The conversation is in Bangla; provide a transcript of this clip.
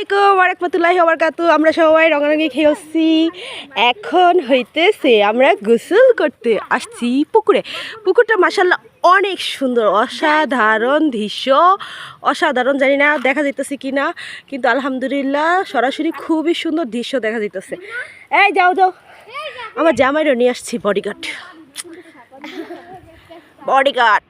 আলাইকুম আরেকমাতুল্লাহি ওবারকাতু আমরা সবাই রঙারঙি খেয়েছি এখন হইতেছে আমরা গোসল করতে আসছি পুকুরে। পুকুরটা মাসাল্লাহ অনেক সুন্দর অসাধারণ দৃশ্য। অসাধারণ জানি না দেখা যাইতেছে কি না কিন্তু আলহামদুলিল্লাহ সরাসরি খুবই সুন্দর দৃশ্য দেখা যাইতেছে। এই যাও যাও। আমার জামাইরও নিয়ে আসছি বডিগার্ড বডিগার্ড